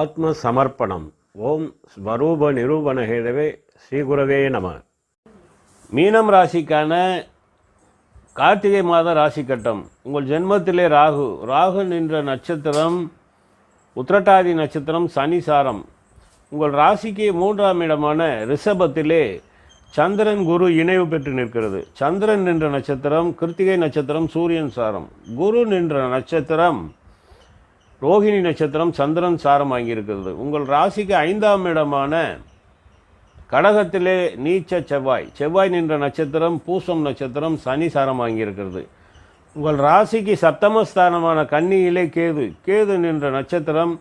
ஆத்ம சமர்ப்பணம் ஓம் ஸ்வரூப நிரூபணகேதவே ஸ்ரீகுரவே நம. மீனம் ராசிக்கான கார்த்திகை மாத ராசி கட்டம் உங்கள் ஜென்மத்திலே ராகு. ராகு நின்ற நட்சத்திரம் உத்திரட்டாதி நட்சத்திரம் சனி சாரம். உங்கள் ராசிக்கு மூன்றாம் இடமான ரிஷபத்திலே சந்திரன் குரு இணைவு பெற்று நிற்கிறது. சந்திரன் நின்ற நட்சத்திரம் கிருத்திகை நட்சத்திரம் சூரியன் சாரம். குரு நின்ற நட்சத்திரம் ரோகிணி நட்சத்திரம் சந்திரன் சாரம் வாங்கியிருக்கிறது. உங்கள் ராசிக்கு ஐந்தாம் இடமான கடகத்திலே நீச்ச செவ்வாய். செவ்வாய் நின்ற நட்சத்திரம் பூசம் நட்சத்திரம் சனி சாரம் வாங்கியிருக்கிறது. உங்கள் ராசிக்கு சப்தமஸ்தானமான கன்னியிலே கேது. கேது நின்ற நட்சத்திரம்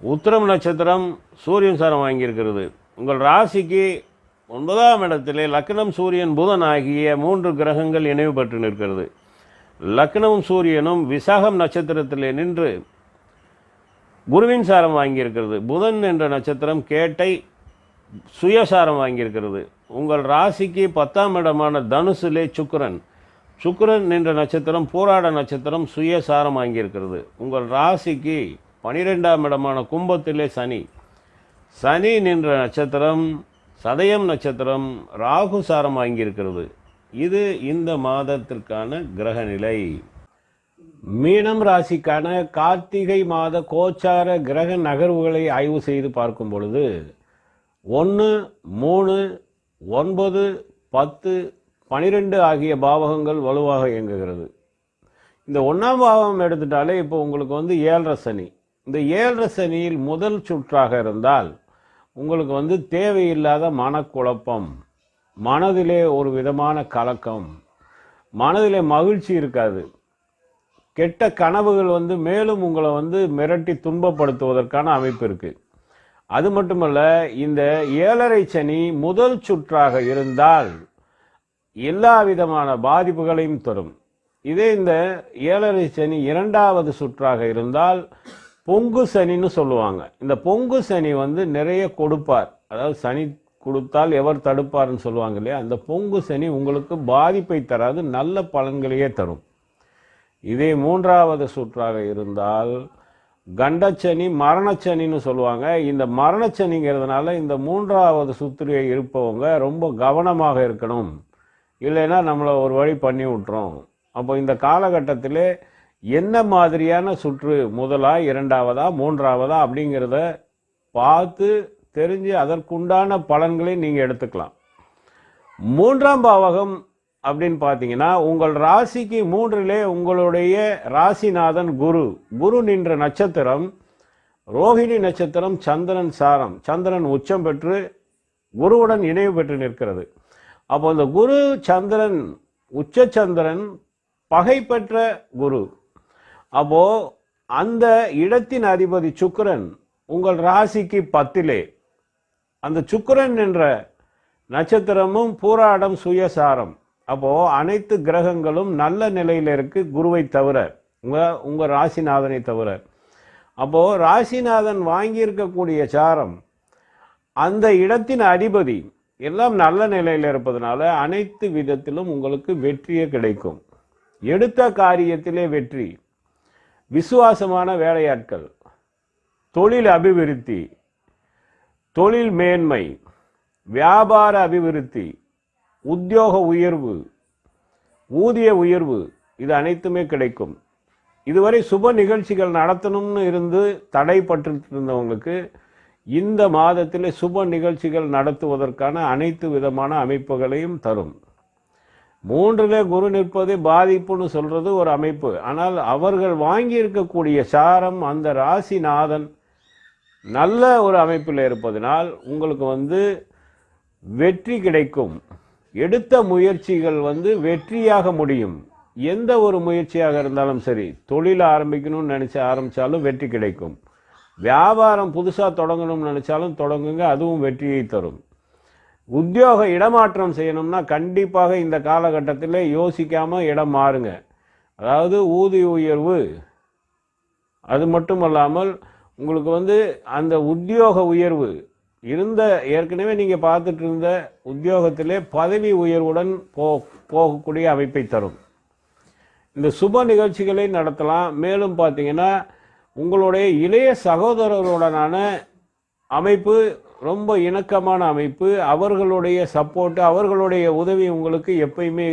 உத்திரம் நட்சத்திரம் சூரியன் சாரம் வாங்கியிருக்கிறது. உங்கள் ராசிக்கு ஒன்பதாம் இடத்திலே லக்னம் சூரியன் புதன் ஆகிய மூன்று கிரகங்கள் இணைவு பெற்று நிற்கிறது. லக்னமும் சூரியனும் விசாகம் நட்சத்திரத்திலே நின்று குருவின் சாரம் வாங்கியிருக்கிறது. புதன் என்ற நட்சத்திரம் கேட்டை சுயசாரம் வாங்கியிருக்கிறது. உங்கள் ராசிக்கு பத்தாம் இடமான தனுசிலே சுக்கரன். சுக்கரன் என்ற நட்சத்திரம் போராட நட்சத்திரம் சுயசாரம் வாங்கியிருக்கிறது. உங்கள் ராசிக்கு பனிரெண்டாம் இடமான கும்பத்திலே சனி. சனி நின்ற நட்சத்திரம் சதயம் நட்சத்திரம் ராகு சாரம் வாங்கியிருக்கிறது. இது இந்த மாதத்திற்கான கிரகநிலை. மீனம் ராசிக்கான கார்த்திகை மாத கோச்சார கிரக நகர்வுகளை ஆய்வு செய்து பார்க்கும் பொழுது ஒன்று மூணு ஒன்பது பத்து பனிரெண்டு ஆகிய பாவகங்கள் வலுவாக இயங்குகிறது. இந்த ஒன்றாம் பாவம் எடுத்துட்டாலே இப்போ உங்களுக்கு வந்து ஏழரை சனி. இந்த ஏழரை சனியில் முதல் சுற்றாக இருந்தால் உங்களுக்கு வந்து தேவையில்லாத மனக்குழப்பம் மனதிலே ஒரு விதமான கலக்கம் மனதிலே மகிழ்ச்சி இருக்காது. கெட்ட கனவுகள் வந்து மேலும் உங்களை வந்து மிரட்டி துன்பப்படுத்துவதற்கான அமைப்பு இருக்கு. அது மட்டுமல்ல இந்த ஏழரை சனி முதல் சுற்றாக இருந்தால் எல்லா விதமான பாதிப்புகளையும் தரும். இதே இந்த ஏழரை சனி இரண்டாவது சுற்றாக இருந்தால் பொங்கு சனின்னு சொல்லுவாங்க. இந்த பொங்கு சனி வந்து நிறைய கொடுப்பார். அதாவது சனி கொடுத்தால் எவர் தடுப்பார்னு சொல்லுவாங்க இல்லையா? அந்த பொங்கு சனி உங்களுக்கு பாதிப்பை தராது நல்ல பலன்களையே தரும். இதே மூன்றாவது சுற்றாக இருந்தால் கண்டச்சனி மரணச்சனின்னு சொல்லுவாங்க. இந்த மரணச்சனிங்கிறதுனால இந்த மூன்றாவது சுற்றிலே இருப்பவங்க ரொம்ப கவனமாக இருக்கணும். இல்லைன்னா நம்மளை ஒரு வழி பண்ணி விட்டுறோம் அப்போ இந்த காலகட்டத்தில் என்ன மாதிரியான சுற்று முதலா இரண்டாவதா மூன்றாவதா அப்படிங்கிறத பார்த்து தெரிஞ்சு அதற்குண்டான பலன்களை நீங்கள் எடுத்துக்கலாம். மூன்றாம் பாவகம் அப்படின்னு பார்த்தீங்கன்னா உங்கள் ராசிக்கு மூன்றிலே உங்களுடைய ராசிநாதன் குரு. குரு நின்ற நட்சத்திரம் ரோஹிணி நட்சத்திரம் சந்திரன் சாரம். சந்திரன் உச்சம் பெற்று குருவுடன் இணைவு பெற்று நிற்கிறது. அப்போ இந்த குரு சந்திரன் உச்ச சந்திரன் பகை பெற்ற குரு. அப்போ அந்த இடத்தின் அதிபதி சுக்கரன் உங்கள் ராசிக்கு பத்திலே. அந்த சுக்கரன் என்ற நட்சத்திரமும் பூராடம் சுயசாரம். அப்போ அனைத்து கிரகங்களும் நல்ல நிலையில் இருக்கு குருவை தவிர உங்க உங்க ராசிநாதனை தவிர. அப்போ ராசிநாதன் வாங்கியிருக்கக்கூடிய சாரம் அந்த இடத்தின் அதிபதி எல்லாம் நல்ல நிலையில் இருப்பதனால அனைத்து விதத்திலும் உங்களுக்கு வெற்றியே கிடைக்கும். எடுத்த காரியத்திலே வெற்றி விசுவாசமான வேலையாட்கள் தொழில் அபிவிருத்தி தொழில் மேன்மை வியாபார அபிவிருத்தி உத்தியோக உயர்வு ஊதிய உயர்வு இது அனைத்துமே கிடைக்கும். இதுவரை சுப நிகழ்ச்சிகள் நடத்தணும்னு இருந்து தடைப்பட்டு இருந்தவங்களுக்கு இந்த மாதத்தில் சுப நிகழ்ச்சிகள் நடத்துவதற்கான அனைத்து விதமான அமைப்புகளையும் தரும். மூன்றில் குரு நிற்பது பாதிப்புன்னு சொல்கிறது ஒரு அமைப்பு. ஆனால் அவர்கள் வாங்கியிருக்கக்கூடிய சாரம் அந்த ராசிநாதன் நல்ல ஒரு அமைப்பில் இருப்பதனால் உங்களுக்கு வந்து வெற்றி கிடைக்கும். எடுத்த முயற்சிகள் வந்து வெற்றியாக முடியும். எந்த ஒரு முயற்சியாக இருந்தாலும் சரி தொழில் ஆரம்பிக்கணும்னு நினச்சி ஆரம்பித்தாலும் வெற்றி கிடைக்கும். வியாபாரம் புதுசாக தொடங்கணும்னு நினச்சாலும் தொடங்குங்க அதுவும் வெற்றியை தரும். உத்தியோக இடமாற்றம் செய்யணும்னா கண்டிப்பாக இந்த காலகட்டத்தில் யோசிக்காமல் இடம் மாறுங்க. அதாவது ஊதிய உயர்வு அது மட்டும் அல்லாமல் உங்களுக்கு வந்து அந்த உத்தியோக உயர்வு இருந்த ஏற்கனவே நீங்கள் பார்த்துட்டு இருந்த உத்தியோகத்திலே பதவி உயர்வுடன் போ போகக்கூடிய அமைப்பை தரும். இந்த சுப நிகழ்ச்சிகளை நடத்தலாம். மேலும் பார்த்தீங்கன்னா உங்களுடைய இளைய சகோதரருடனான அமைப்பு ரொம்ப இணக்கமான அமைப்பு அவர்களுடைய சப்போர்ட்டு அவர்களுடைய உதவி உங்களுக்கு எப்பயுமே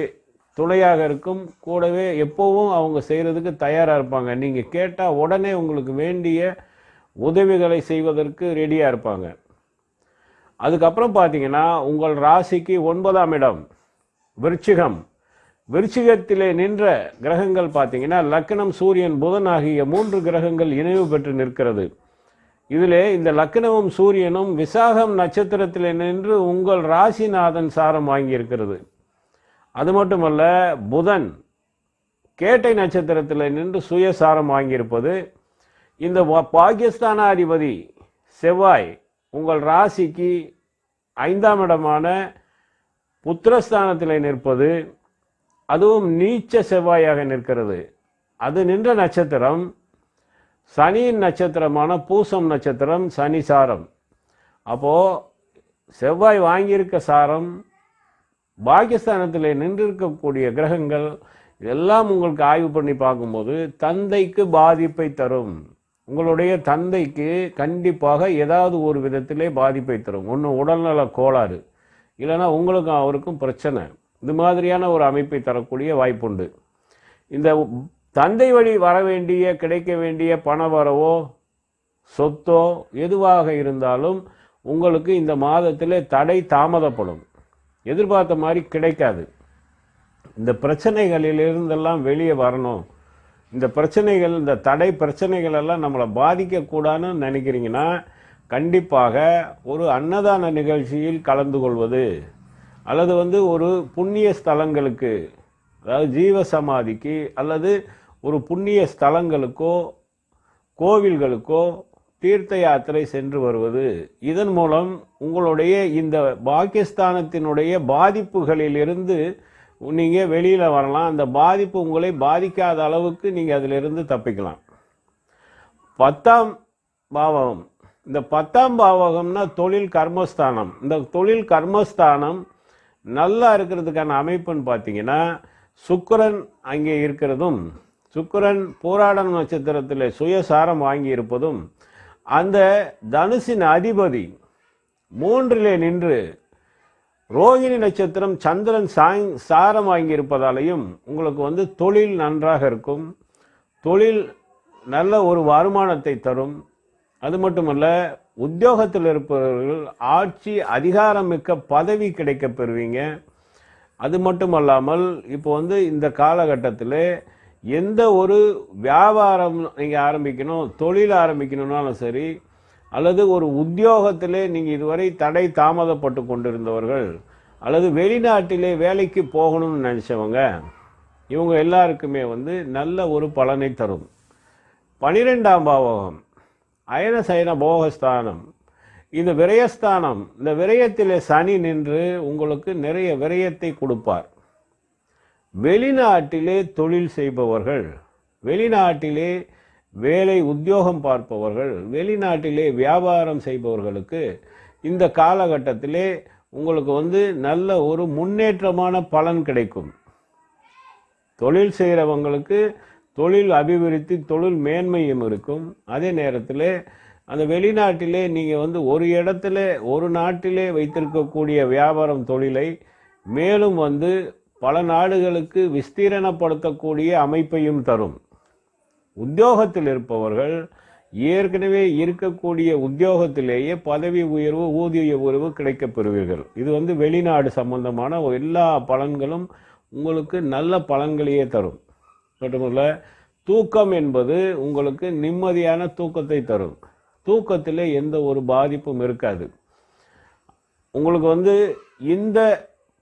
துணையாக இருக்கும். கூடவே எப்போவும் அவங்க செய்கிறதுக்கு தயாராக இருப்பாங்க. நீங்கள் கேட்டால் உடனே உங்களுக்கு வேண்டிய உதவிகளை செய்வதற்கு ரெடியாக இருப்பாங்க. அதுக்கப்புறம் பார்த்தீங்கன்னா உங்கள் ராசிக்கு ஒன்பதாம் இடம் விருச்சிகம். விருச்சிகத்திலே நின்ற கிரகங்கள் பார்த்தீங்கன்னா லக்னம் சூரியன் புதன் ஆகிய மூன்று கிரகங்கள் இணைவு பெற்று நிற்கிறது. இதிலே இந்த லக்னமும் சூரியனும் விசாகம் நட்சத்திரத்தில் நின்று உங்கள் ராசிநாதன் சாரம் வாங்கியிருக்கிறது. அது மட்டுமல்ல புதன் கேட்டை நட்சத்திரத்தில் நின்று சுயசாரம் வாங்கியிருப்பது. இந்த பாகிஸ்தானாதிபதி செவ்வாய் உங்கள் ராசிக்கு ஐந்தாம் இடமான புத்திரஸ்தானத்தில் நிற்பது அதுவும் நீச்ச செவ்வாயாக நிற்கிறது. அது நின்ற நட்சத்திரம் சனியின் நட்சத்திரமான பூசம் நட்சத்திரம் சனி சாரம். அப்போது செவ்வாய் வாங்கியிருக்க சாரம் பாகிஸ்தானத்தில் நின்றிருக்கக்கூடிய கிரகங்கள் இதெல்லாம் உங்களுக்கு ஆய்வு பண்ணி பார்க்கும்போது தந்தைக்கு பாதிப்பை தரும். உங்களுடைய தந்தைக்கு கண்டிப்பாக ஏதாவது ஒரு விதத்திலே பாதிப்பை தரும். ஒன்று உடல்நல கோளாறு. இல்லைன்னா உங்களுக்கும் அவருக்கும் பிரச்சனை. இது மாதிரியான ஒரு அமைப்பை தரக்கூடிய வாய்ப்புண்டு. இந்த தந்தை வழி வர வேண்டிய கிடைக்க வேண்டிய பண வரவோ சொத்தோ எதுவாக இருந்தாலும் உங்களுக்கு இந்த மாதத்தில் தடை தாமதப்படும். எதிர்பார்த்த மாதிரி கிடைக்காது. இந்த பிரச்சனைகளிலிருந்தெல்லாம் வெளியே வரணும். இந்த பிரச்சனைகள் இந்த தடை பிரச்சனைகள் எல்லாம் நம்மளை பாதிக்கக்கூடாதுன்னு நினைக்கிறீங்கன்னா கண்டிப்பாக ஒரு அன்னதான நிகழ்ச்சியில் கலந்து கொள்வது அல்லது வந்து ஒரு புண்ணிய ஸ்தலங்களுக்கு அதாவது ஜீவ சமாதிக்கு அல்லது ஒரு புண்ணிய ஸ்தலங்களுக்கோ கோவில்களுக்கோ தீர்த்த யாத்திரை சென்று வருவது இதன் மூலம் உங்களுடைய இந்த பாகிஸ்தானத்தினுடைய பாதிப்புகளிலிருந்து நீங்கள் வெளியில் வரலாம். அந்த பாதிப்பு உங்களை பாதிக்காத அளவுக்கு நீங்கள் அதிலிருந்து தப்பிக்கலாம். பத்தாம் பாவகம். இந்த பத்தாம் பாவகம்னா தொழில் கர்மஸ்தானம். இந்த தொழில் கர்மஸ்தானம் நல்லா இருக்கிறதுக்கான அமைப்புன்னு பார்த்தீங்கன்னா சுக்கிரன் அங்கே இருக்கிறதும் சுக்கிரன் போராடம் நட்சத்திரத்தில் சுயசாரம் வாங்கி இருப்பதும் அந்த தனுசின் அதிபதி மூன்றிலே நின்று ரோகிணி நட்சத்திரம் சந்திரன் சாங் சாரம் வாங்கி இருப்பதாலையும் உங்களுக்கு வந்து தொழில் நன்றாக இருக்கும். தொழில் நல்ல ஒரு வருமானத்தை தரும். அது மட்டுமல்ல உத்தியோகத்தில் இருப்பவர்கள் ஆட்சி அதிகாரம் மிக்க பதவி கிடைக்க பெறுவீங்க. அது மட்டுமல்லாமல் இப்போ வந்து இந்த காலகட்டத்தில் எந்த ஒரு வியாபாரம் நீங்கள் ஆரம்பிக்கணும் தொழில் ஆரம்பிக்கணும்னாலும் சரி அல்லது ஒரு உத்தியோகத்திலே நீங்கள் இதுவரை தடை தாமதப்பட்டு கொண்டிருந்தவர்கள் அல்லது வெளிநாட்டிலே வேலைக்கு போகணும்னு நினச்சவங்க இவங்க எல்லாருக்குமே வந்து நல்ல ஒரு பலனை தரும். பனிரெண்டாம் பாவகம் அயன சயன போகஸ்தானம். இந்த விரயஸ்தானம் இந்த விரயத்திலே சனி நின்று உங்களுக்கு நிறைய விரயத்தை கொடுப்பார். வெளிநாட்டிலே தொழில் செய்பவர்கள் வெளிநாட்டிலே வேலை உத்தியோகம் பார்ப்பவர்கள் வெளிநாட்டிலே வியாபாரம் செய்பவர்களுக்கு இந்த காலகட்டத்திலே உங்களுக்கு வந்து நல்ல ஒரு முன்னேற்றமான பலன் கிடைக்கும். தொழில் செய்கிறவங்களுக்கு தொழில் அபிவிருத்தி தொழில் மேன்மையும் இருக்கும். அதே நேரத்தில் அந்த வெளிநாட்டிலே நீங்கள் வந்து ஒரு இடத்துல ஒரு நாட்டிலே வைத்திருக்கக்கூடிய வியாபாரம் தொழிலை மேலும் வந்து பல நாடுகளுக்கு விஸ்தீரணப்படுத்தக்கூடிய அமைப்பையும் தரும். உத்தியோகத்தில் இருப்பவர்கள் ஏற்கனவே இருக்கக்கூடிய உத்தியோகத்திலேயே பதவி உயர்வு ஊதிய உயர்வு கிடைக்கப் பெறுவீர்கள். இது வந்து வெளிநாடு சம்பந்தமான எல்லா பலன்களும் உங்களுக்கு நல்ல பலன்களையே தரும். மட்டுமல்ல தூக்கம் என்பது உங்களுக்கு நிம்மதியான தூக்கத்தை தரும். தூக்கத்தில் எந்த ஒரு பாதிப்பும் இருக்காது. உங்களுக்கு வந்து இந்த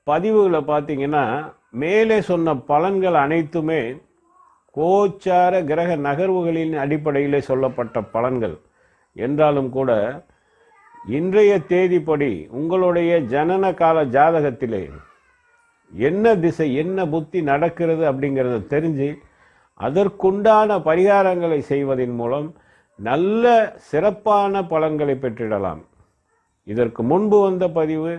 பதிவுகளை பார்த்தீங்கன்னா மேலே சொன்ன பலன்கள் அனைத்துமே கோச்சார கிரக நகர்வுகளின் அடிப்படையில் சொல்லப்பட்ட பலன்கள். என்றாலும் கூட இன்றைய தேதிப்படி உங்களுடைய ஜனன கால ஜாதகத்திலே என்ன திசை என்ன புத்தி நடக்கிறது அப்படிங்கிறத தெரிஞ்சு அதற்குண்டான பரிகாரங்களை செய்வதன் மூலம் நல்ல சிறப்பான பலன்களை பெற்றிடலாம். இதற்கு முன்பு வந்த பதிவு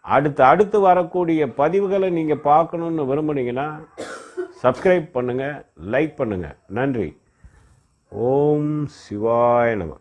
அடுத்து அடுத்து வரக்கூடிய பதிவுகளை நீங்கள் பார்க்கணுன்னு விரும்புனீங்கன்னா சப்ஸ்கிரைப் பண்ணுங்கள் லைக் பண்ணுங்கள் நன்றி. ஓம் சிவாய நம.